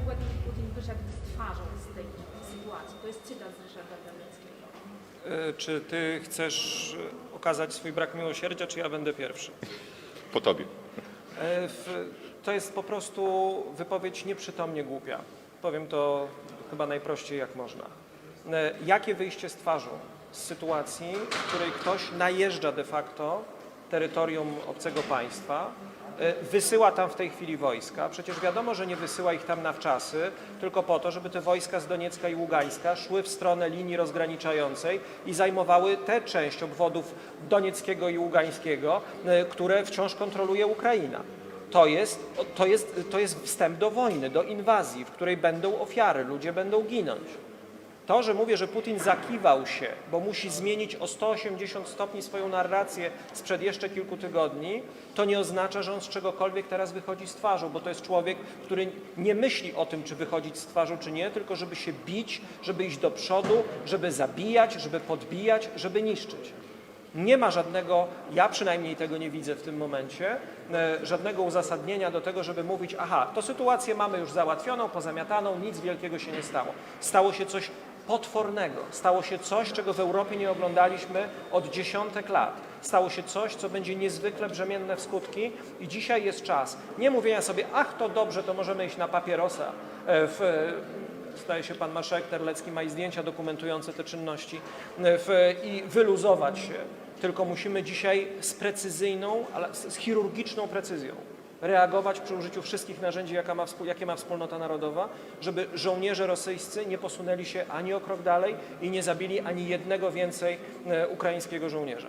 Zbyszek stwarzą z tej sytuacji. To jest cytat z Ryszarda Terleckiego. E, Czy ty chcesz okazać swój brak miłosierdzia, czy ja będę pierwszy? Po tobie. E, To jest po prostu wypowiedź nieprzytomnie głupia. Powiem to chyba najprościej jak można. E, Jakie wyjście z twarzą z sytuacji, w której ktoś najeżdża de facto terytorium obcego państwa, wysyła tam w tej chwili wojska. Przecież wiadomo, że nie wysyła ich tam na wczasy, tylko po to, żeby te wojska z Doniecka i Ługańska szły w stronę linii rozgraniczającej i zajmowały tę część obwodów Donieckiego i Ługańskiego, e, które wciąż kontroluje Ukraina. To jest, to, jest, to jest wstęp do wojny, do inwazji, w której będą ofiary, ludzie będą ginąć. To, że mówię, że Putin zakiwał się, bo musi zmienić o 180 stopni swoją narrację sprzed jeszcze kilku tygodni, to nie oznacza, że on z czegokolwiek teraz wychodzi z twarzą, bo to jest człowiek, który nie myśli o tym, czy wychodzić z twarzą, czy nie, tylko żeby się bić, żeby iść do przodu, żeby zabijać, żeby podbijać, żeby niszczyć. Nie ma żadnego, ja przynajmniej tego nie widzę w tym momencie, e, żadnego uzasadnienia do tego, żeby mówić, aha, to sytuację mamy już załatwioną, pozamiataną, nic wielkiego się nie stało. Stało się coś potwornego, stało się coś, czego w Europie nie oglądaliśmy od dziesiątek lat. Stało się coś, co będzie niezwykle brzemienne w skutki i dzisiaj jest czas nie mówienia sobie, ach, to dobrze, to możemy iść na papierosa e, w Zdaje się, pan marszałek Terlecki ma i zdjęcia dokumentujące te czynności e, w, i wyluzować się. Tylko musimy dzisiaj z precyzyjną, ale z chirurgiczną precyzją reagować przy użyciu wszystkich narzędzi, ma, jakie ma wspólnota narodowa, żeby żołnierze rosyjscy nie posunęli się ani o krok dalej i nie zabili ani jednego więcej e, ukraińskiego żołnierza.